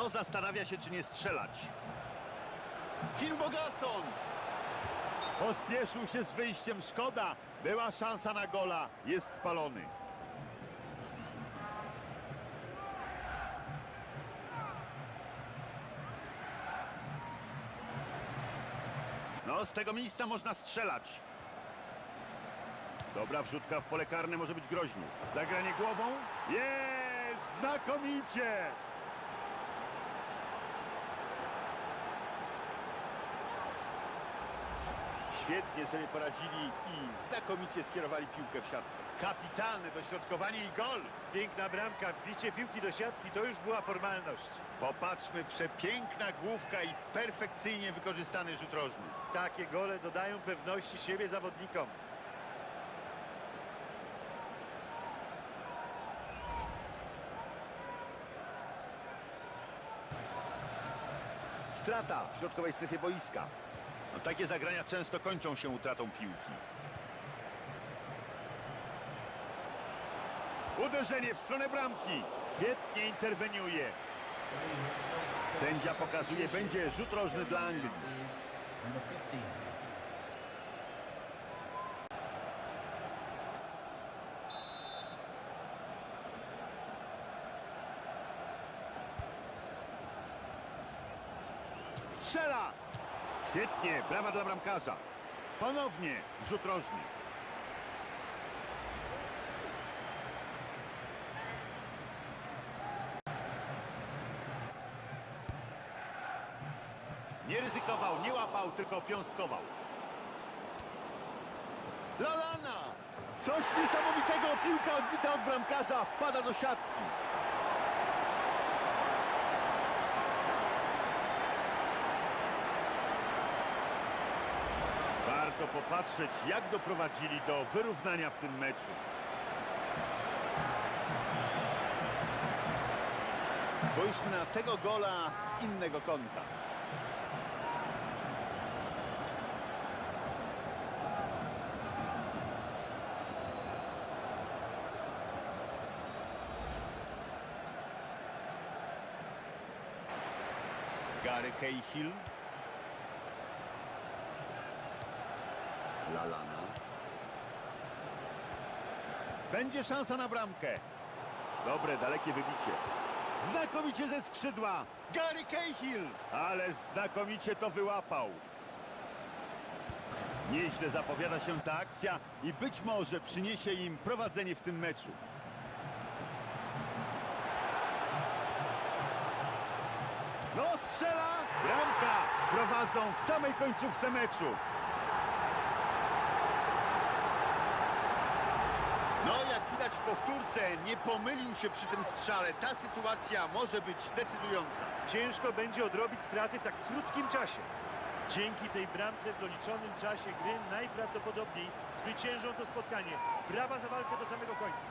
No, zastanawia się, czy nie strzelać. Phil Bogason! Pospieszył się z wyjściem, szkoda. Była szansa na gola, jest spalony. No, z tego miejsca można strzelać. Dobra wrzutka w pole karne może być groźny. Zagranie głową? Jest! Znakomicie! Świetnie sobie poradzili i znakomicie skierowali piłkę w siatkę. Kapitalne dośrodkowanie i gol! Piękna bramka, wbicie piłki do siatki to już była formalność. Popatrzmy, przepiękna główka i perfekcyjnie wykorzystany rzut rożny. Takie gole dodają pewności siebie zawodnikom. Strata w środkowej strefie boiska. No, takie zagrania często kończą się utratą piłki. Uderzenie w stronę bramki. Świetnie interweniuje. Sędzia pokazuje, będzie rzut rożny dla Anglii. Number 15. Strzela! Świetnie, brawa dla bramkarza. Ponownie rzut rożny. Nie ryzykował, nie łapał, tylko piąstkował. Lalana! Coś niesamowitego, piłka odbita od bramkarza, wpada do siatki. Warto popatrzeć, jak doprowadzili do wyrównania w tym meczu. Spójrzmy na tego gola z innego kąta. Gary Cahill. Lalana. Będzie szansa na bramkę. Dobre, dalekie wybicie. Znakomicie ze skrzydła. Gary Cahill. Ależ znakomicie to wyłapał. Nieźle zapowiada się ta akcja i być może przyniesie im prowadzenie w tym meczu. No strzela! Bramka! Prowadzą w samej końcówce meczu. No, jak widać w powtórce, nie pomylił się przy tym strzale. Ta sytuacja może być decydująca. Ciężko będzie odrobić straty w tak krótkim czasie. Dzięki tej bramce w doliczonym czasie gry najprawdopodobniej zwyciężą to spotkanie. Brawa za walkę do samego końca.